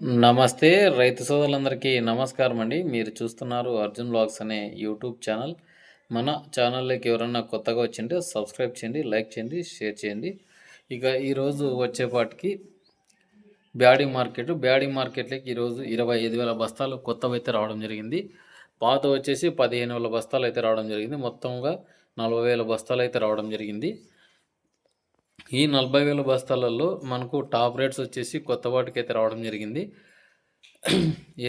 నమస్తే రైతు సోదరులందరికీ నమస్కారం అండి మీరు చూస్తున్నారు అర్జున్ బ్లాగ్స్ అనే యూట్యూబ్ ఛానల్. మన ఛానల్లోకి ఎవరన్నా కొత్తగా వచ్చింటే సబ్స్క్రైబ్ చేయండి లైక్ చేయండి షేర్ చేయండి. ఇక ఈరోజు వచ్చేపాటికి బ్యాడీ మార్కెట్. బ్యాడీ మార్కెట్లోకి ఈరోజు ఇరవై ఐదు వేల బస్తాలు కొత్తవి అయితే రావడం జరిగింది. పాత వచ్చేసి పదిహేను వేల బస్తాలు అయితే రావడం జరిగింది. మొత్తంగా నలభై వేల బస్తాలు అయితే రావడం జరిగింది. ఈ నలభై వేల బస్తాలలో మనకు టాప్ రేట్స్ వచ్చేసి కొత్త వాటికి అయితే రావడం జరిగింది.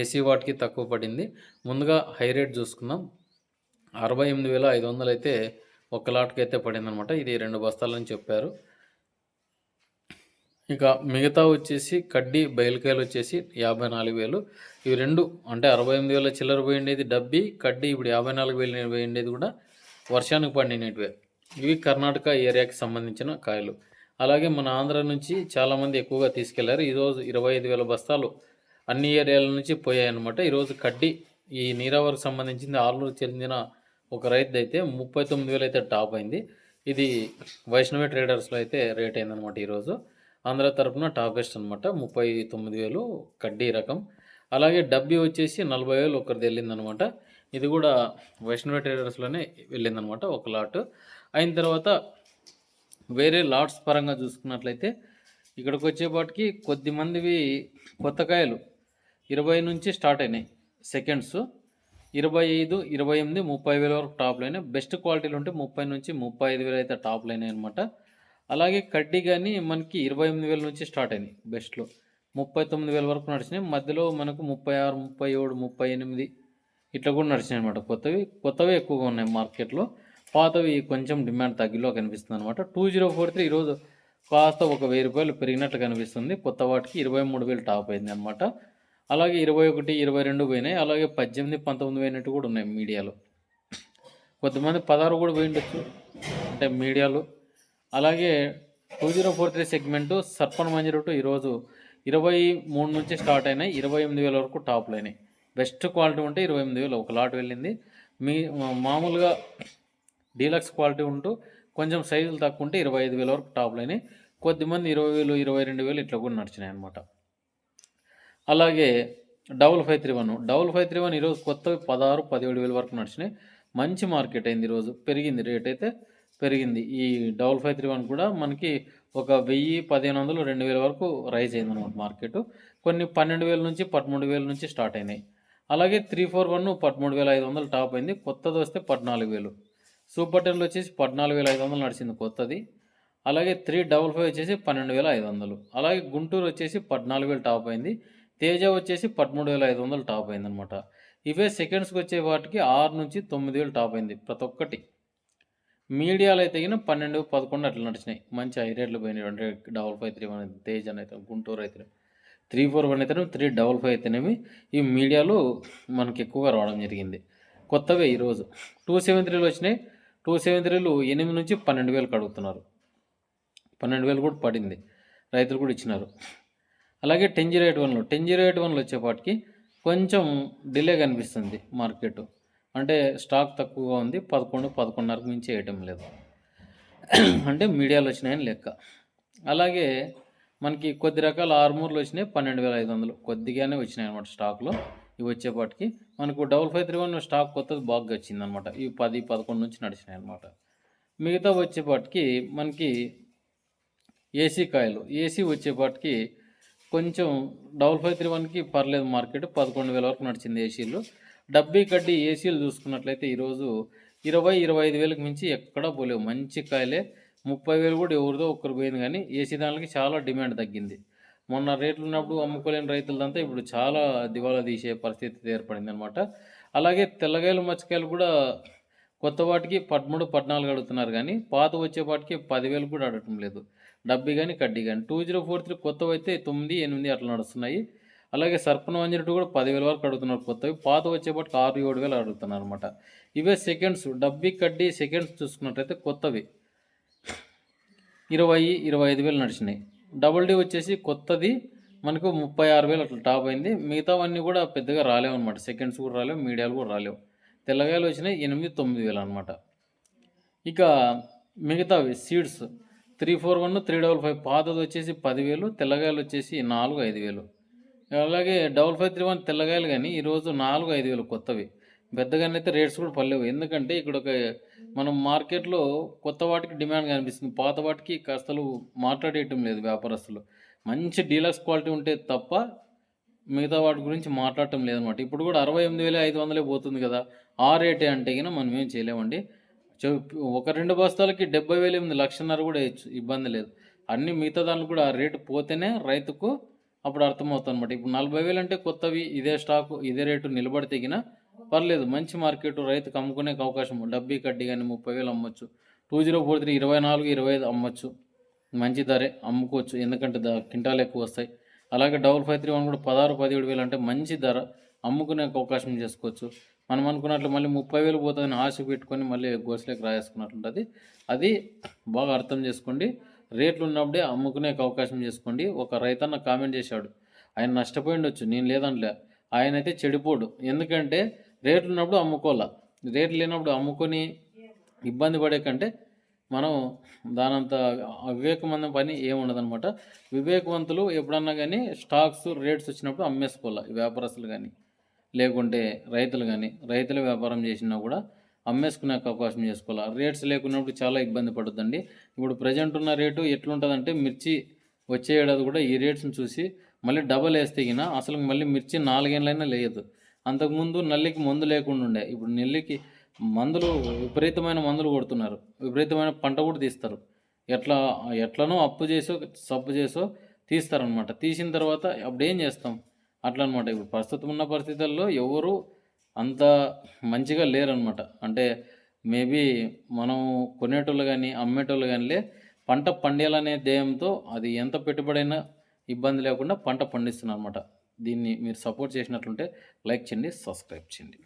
ఏసీ వాటికి తక్కువ పడింది. ముందుగా హై రేట్ చూసుకుందాం. అరవై ఎనిమిది వేల ఐదు వందలు అయితే ఒక లాట్కి అయితే పడిందనమాట. ఇది రెండు బస్తాలని చెప్పారు. ఇక మిగతా వచ్చేసి కడ్డీ బయలుకాయలు వచ్చేసి యాభై నాలుగు వేలు. ఇవి రెండు అంటే అరవై ఎనిమిది వేల చిల్లర పోయిండేది డబ్బి కడ్డీ ఇప్పుడు యాభై నాలుగు వేలు పోయిండేది కూడా వర్షానికి పండినటివే ఇవి కర్ణాటక ఏరియాకి సంబంధించిన కాయలు. అలాగే మన ఆంధ్ర నుంచి చాలామంది ఎక్కువగా తీసుకెళ్ళారు. ఈరోజు ఇరవై ఐదు వేల బస్తాలు అన్ని ఏరియాల నుంచి పోయాయన్నమాట. ఈరోజు కడ్డీ ఈ నీరావరికి సంబంధించింది ఆలూరు చెందిన ఒక రైతు అయితే ముప్పై తొమ్మిది వేలు అయితే టాప్ అయింది. ఇది వైష్ణవి ట్రేడర్స్లో అయితే రేట్ అయిందనమాట ఈరోజు ఆంధ్ర తరపున టాపెస్ట్ అనమాట ముప్పై తొమ్మిది వేలు కడ్డీ రకం. అలాగే డబ్బీ వచ్చేసి నలభై వేలు ఒకరిది వెళ్ళిందనమాట ఇది కూడా వైష్ణవి ట్రేడర్స్లోనే వెళ్ళిందనమాట ఒక లాట్. అయిన తర్వాత వేరే లాట్స్ పరంగా చూసుకున్నట్లయితే ఇక్కడికి వచ్చేపాటికి కొద్ది మందివి కొత్త కాయలు ఇరవై నుంచి స్టార్ట్ అయినాయి సెకండ్స్. ఇరవై ఐదు ఇరవై ఎనిమిది ముప్పై వేల వరకు టాప్లు అయినాయి బెస్ట్ క్వాలిటీలు ఉంటే ముప్పై నుంచి ముప్పై ఐదు వేలు అయితే టాప్లు అయినాయి అనమాట అలాగే కడ్డీ కానీ మనకి ఇరవై ఎనిమిది వేల నుంచి స్టార్ట్ అయినాయి బెస్ట్లో ముప్పై తొమ్మిది వేల వరకు నడిచినాయి. మధ్యలో మనకు ముప్పై ఆరు ముప్పై ఏడు ముప్పై ఎనిమిది ఇట్లా కూడా నడిచినాయి అనమాట కొత్తవి. కొత్తవి ఎక్కువగా ఉన్నాయి మార్కెట్లో పాతవి కొంచెం డిమాండ్ తగ్గిలో కనిపిస్తుంది అనమాట టూ జీరో ఫోర్ త్రీ ఈరోజు కాస్త ఒక వెయ్యి రూపాయలు పెరిగినట్టు కనిపిస్తుంది. కొత్త వాటికి ఇరవై మూడు వేలు టాప్ అయింది అనమాట అలాగే ఇరవై ఒకటి ఇరవై రెండు పోయినాయి. అలాగే పద్దెనిమిది పంతొమ్మిది పోయినట్టు కూడా ఉన్నాయి మీడియాలో. కొంతమంది పదహారు కూడా పోయిండొచ్చు అంటే మీడియాలో. అలాగే two zero four three segment సర్పన్ మంజరుటు ఈరోజు ఇరవై మూడు నుంచి స్టార్ట్ అయినాయి. ఇరవై ఎనిమిది వేల వరకు టాప్లు అయినాయి. బెస్ట్ క్వాలిటీ ఉంటే ఇరవై ఎనిమిది వేలు ఒక లాట్ వెళ్ళింది. మీ మామూలుగా డీలక్స్ క్వాలిటీ ఉంటూ కొంచెం సైజులు తక్కువ ఉంటే ఇరవై ఐదు వేల వరకు టాప్లు అయినాయి. కొద్దిమంది ఇరవై వేలు ఇరవై రెండు వేలు ఇట్లా కూడా నడిచినాయి అనమాట అలాగే double five three one double five three one ఈరోజు కొత్త పదహారు పదిహేడు వేల వరకు నడిచినాయి. మంచి మార్కెట్ అయింది ఈరోజు. పెరిగింది రేట్ అయితే పెరిగింది. ఈ డబుల్ ఫైవ్ త్రీ వన్ కూడా మనకి ఒక వెయ్యి పదిహేను వందలు రెండు వేల వరకు రైజ్ అయింది అనమాట మార్కెట్. కొన్ని పన్నెండు వేల నుంచి పదమూడు వేల నుంచి స్టార్ట్ అయినాయి. అలాగే త్రీ ఫోర్ వన్ పదమూడు వేల ఐదు వందలు టాప్ అయింది. కొత్తది వస్తే పద్నాలుగు వేలు. సూపర్ టెన్లో వచ్చేసి పద్నాలుగు వేల ఐదు వందలు నడిచింది కొత్తది. అలాగే త్రీ డబల్ ఫైవ్ వచ్చేసి పన్నెండు వేల ఐదు వందలు. అలాగే గుంటూరు వచ్చేసి పద్నాలుగు వేలు టాప్ అయింది. తేజ వచ్చేసి పదమూడు వేల ఐదు వందలు టాప్ అయింది అనమాట ఇవే సెకండ్స్కి వచ్చే వాటికి ఆరు నుంచి తొమ్మిది వేలు టాప్ అయింది ప్రతి ఒక్కటి. మీడియాలో అయితే గిన పన్నెండు పదకొండు అట్లా నడిచినాయి. మంచి హై రేట్లు పోయినాయి. అంటే double five three one Tej అని అయితే గుంటూరు అయితే త్రీ ఫోర్ వన్ అయితే త్రీ డబల్ ఫైవ్ అయితేనేమి ఈ మీడియాలో మనకి ఎక్కువగా రావడం జరిగింది. కొత్తవే ఈరోజు టూ సెవెన్ త్రీలో వచ్చినాయి. టూ సెవెన్ త్రీలు ఎనిమిది నుంచి పన్నెండు వేలకు అడుగుతున్నారు పన్నెండు వేలు కూడా పడింది. రైతులు కూడా ఇచ్చినారు. అలాగే టెన్ జీరో ఎయిట్ వన్లో. టెన్ జీరో ఎయిట్ వన్లో వచ్చేపాటికి కొంచెం డిలే కనిపిస్తుంది మార్కెట్. అంటే స్టాక్ తక్కువగా ఉంది. పదకొండు పదకొండున్నరకు మించి వేయటం లేదు. అంటే మీడియాలో వచ్చినాయని లెక్క. అలాగే మనకి కొద్ది రకాల ఆర్మూర్లు వచ్చినాయి. పన్నెండు వేల ఐదు వందలు. కొద్దిగానే వచ్చినాయి అనమాట స్టాక్లో. ఇవి వచ్చేపాటికి మనకు double five three one stock కొత్తది బాగా వచ్చింది అనమాట ఇవి పది పదకొండు నుంచి నడిచినాయి అనమాట. మిగతా వచ్చేపాటికి మనకి ఏసీ కాయలు. ఏసీ వచ్చేపాటికి కొంచెం డబుల్ ఫైవ్ త్రీ వన్కి పర్లేదు మార్కెట్. పదకొండు వేల వరకు నడిచింది ఏసీలు. డబ్బీ కడ్డీ ఏసీలు చూసుకున్నట్లయితే ఈరోజు ఇరవై ఇరవై ఐదు వేలకు మించి ఎక్కడా పోలేవు. మంచి కాయలే. ముప్పై వేలు కూడా ఎవరిదో ఒక్కరు పోయింది కానీ ఏసీ దానికి చాలా డిమాండ్ తగ్గింది. మొన్న రేట్లు ఉన్నప్పుడు అమ్ముకోలేని రైతులదంతా ఇప్పుడు చాలా దివాలా తీసే పరిస్థితి ఏర్పడింది అనమాట అలాగే తెల్లగాయలు మచ్చకాయలు కూడా కొత్త వాటికి పదమూడు పద్నాలుగు అడుగుతున్నారు కానీ పాత వచ్చేపాటికి పదివేలు కూడా అడగటం లేదు. డబ్బీ కానీ కడ్డీ కానీ టూ జీరో ఫోర్ త్రీ కొత్తవి అయితే తొమ్మిది ఎనిమిది అట్లా నడుస్తున్నాయి. అలాగే సర్పణ వన్ జీరో టూ కూడా పదివేల వరకు అడుగుతున్నారు కొత్తవి. పాత వచ్చేపాటికి ఆరు ఏడు వేలు అడుగుతున్నారు అనమాట ఇవే సెకండ్స్. డబ్బీ కడ్డీ సెకండ్స్ చూసుకున్నట్టయితే కొత్తవి. ఇరవై ఇరవై ఐదు వేలు నడిచినాయి. డబుల్ డీ వచ్చేసి కొత్తది. మనకు ముప్పై ఆరు వేలు అట్లా టాప్ అయింది. మిగతావన్నీ కూడా పెద్దగా రాలేవు అనమాట సెకండ్స్ కూడా రాలేవు మీడియాలు కూడా రాలేవు. తెల్లగాయలు వచ్చినాయి ఎనిమిది తొమ్మిది వేలు అనమాట ఇక మిగతావి seeds three four one three double five పాతది వచ్చేసి పదివేలు తెల్లగాయలు వచ్చేసి నాలుగు ఐదు వేలు. అలాగే డబల్ ఫైవ్ త్రీ వన్ తెల్లగాయలు కానీ ఈరోజు నాలుగు ఐదు వేలు కొత్తవి. పెద్దగానైతే రేట్స్ కూడా పడలేవు. ఎందుకంటే ఇక్కడ ఒక మనం మార్కెట్లో కొత్త వాటికి డిమాండ్ కనిపిస్తుంది. పాత వాటికి కాస్తలు మాట్లాడేయటం లేదు వ్యాపారస్తులు. మంచి డీలక్స్ క్వాలిటీ ఉంటే తప్ప మిగతా వాటి గురించి మాట్లాడటం లేదనమాట ఇప్పుడు కూడా అరవై ఎనిమిది వేల ఐదు వందలే పోతుంది కదా. ఆ రేటే అంటే కినా మనం ఏం చేయలేమండి. చెప్- ఒక రెండు బస్తాలకి డెబ్బై వేలు ఎనిమిది లక్షన్నర కూడా వేయచ్చు. ఇబ్బంది లేదు. అన్ని మిగతా దాంట్లో కూడా ఆ రేటు పోతేనే రైతుకు అప్పుడు అర్థమవుతుంది అనమాట ఇప్పుడు నలభై వేలు అంటే కొత్తవి ఇదే స్టాకు ఇదే రేటు నిలబడి తెగిన పర్లేదు మంచి మార్కెట్ రైతుకు అమ్ముకునే అవకాశం డబ్బీ కడ్డీ కానీ ముప్పై వేలు అమ్మొచ్చు. టూ జీరో ఫోర్ త్రీ ఇరవై నాలుగు ఇరవై ఐదు అమ్మొచ్చు. మంచి ధరే అమ్ముకోవచ్చు ఎందుకంటే ద క్వింటాలు ఎక్కువ వస్తాయి. అలాగే డబుల్ ఫైవ్ త్రీ వన్ కూడా పదహారు పదిహేడు వేలు అంటే మంచి ధర అమ్ముకునే అవకాశం చేసుకోవచ్చు. మనం అనుకున్నట్లు మళ్ళీ ముప్పై వేలు పోతుందని ఆశ పెట్టుకొని మళ్ళీ గోసలోకి రాయేసుకున్నట్లుంటుంది. అది బాగా అర్థం చేసుకోండి. రేట్లు ఉన్నప్పుడే అమ్ముకునే అవకాశం చేసుకోండి. ఒక రైతన్న కామెంట్ చేశాడు. ఆయన నష్టపోయి ఉండొచ్చు. నేను లేదంట్లే ఆయన అయితే చెడిపోడు. ఎందుకంటే రేట్లు ఉన్నప్పుడు అమ్ముకోవాలా. రేట్లు లేనప్పుడు అమ్ముకొని ఇబ్బంది పడే కంటే మనం దానంత అవివేకమైన పని ఏముండదనమాట వివేకవంతులు ఎప్పుడన్నా కానీ స్టాక్స్ రేట్స్ వచ్చినప్పుడు అమ్మేసుకోవాలి. వ్యాపారస్తులు కానీ లేకుంటే రైతులు కానీ రైతుల వ్యాపారం చేసినా కూడా అమ్మేసుకునే అవకాశం చేసుకోవాలి. రేట్స్ లేకున్నప్పుడు చాలా ఇబ్బంది పడుతుందండి ఇప్పుడు ప్రజెంట్ ఉన్న రేటు ఎట్లుంటుందంటే మిర్చి వచ్చే ఏడాది కూడా ఈ రేట్స్ని చూసి మళ్ళీ డబల్ వేస్తే గిన అసలు మళ్ళీ మిర్చి నాలుగేళ్ళైనా లేదు అంతకుముందు నల్లికి మందు లేకుండా ఉండే. ఇప్పుడు నెల్లికి మందులు విపరీతమైన మందులు కొడుతున్నారు. విపరీతమైన పంట కూడా తీస్తారు. ఎట్లా ఎట్లనో అప్పు చేసో సప్పు చేసో తీస్తారనమాట తీసిన తర్వాత అప్పుడు ఏం చేస్తాం? అట్లా అనమాట ఇప్పుడు ప్రస్తుతం ఉన్న పరిస్థితుల్లో ఎవరు అంత మంచిగా లేరనమాట అంటే మేబీ మనం కొనేటోళ్ళు కానీ అమ్మేటోళ్ళు కానీ లే పంట పండేయాలనే ధ్యేయంతో అది ఎంత పెట్టుబడైనా ఇబ్బంది లేకుండా పంట పండిస్తున్నారు అనమాట దీన్ని మీరు సపోర్ట్ చేసినట్లుంటే లైక్ చేయండి సబ్స్క్రైబ్ చేయండి.